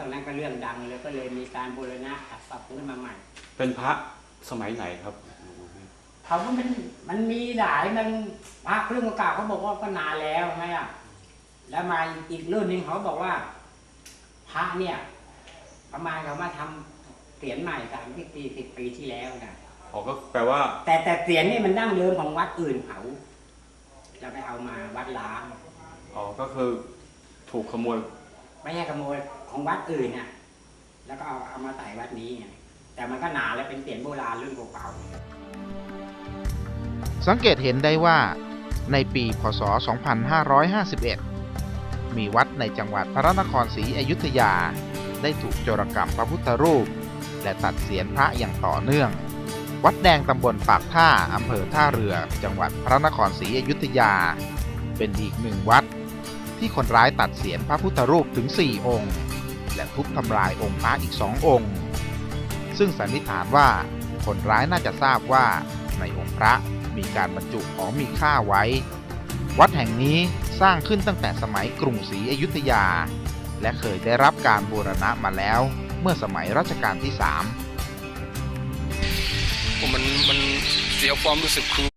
ตอนนั้นก็เรื่องดังเลยก็เลยมีการบูรณะปรับปรุงขึ้นมาใหม่ เป็นพระสมัยไหนครับ เขาว่ามันมันมีหลายมันพระเครื่องเก่าเขาบอกว่าก็นานแล้วไงอะแล้วมาอีกรุ่นหนึ่งเขาบอกว่า พระเนี่ย ประมาณเขามาทำเสียนใหม่สามสิบปีสิบปีที่แล้วนะอ๋อก็แปลว่า แต่แต่เสียนนี่มันดั้งเดิมของวัดอื่นเขาจะไปเอามาวัดล้าง อ๋อ ก็คือถูกขโมย ไม่ใช่ขโมย ของวัดอื่นน่ะแล้วก็เอาเอามาใส่วัดนี้ไงแต่มันก็หนาแล้วเป็นเสียนโบราณรุ่นเก่าๆสังเกตเห็นได้ว่าในปีพศ 2551 มีวัดในจังหวัดพระนครศรีอยุธยา ได้ถูกโจรกรรมพระพุทธรูป และตัดเศียรพระอย่างต่อเนื่อง วัดแดงตำบลปากท่าอำเภอท่าเรือ จังหวัดพระนครศรีอยุธยา เป็นอีกหนึ่งวัด ที่คนร้ายตัดเศียรพระพุทธรูปถึง 4 องค์ และทุบทำลายองค์พระอีกสององค์ ซึ่งสันนิษฐานว่าคนร้ายน่าจะทราบว่าในองค์พระมีการบรรจุของมีค่าไว้ วัดแห่งนี้สร้างขึ้นตั้งแต่สมัยกรุงศรีอยุธยา และเคยได้รับการบูรณะมาแล้วเมื่อสมัยรัชกาลที่3ผมมันมันเสียความรู้สึกคือ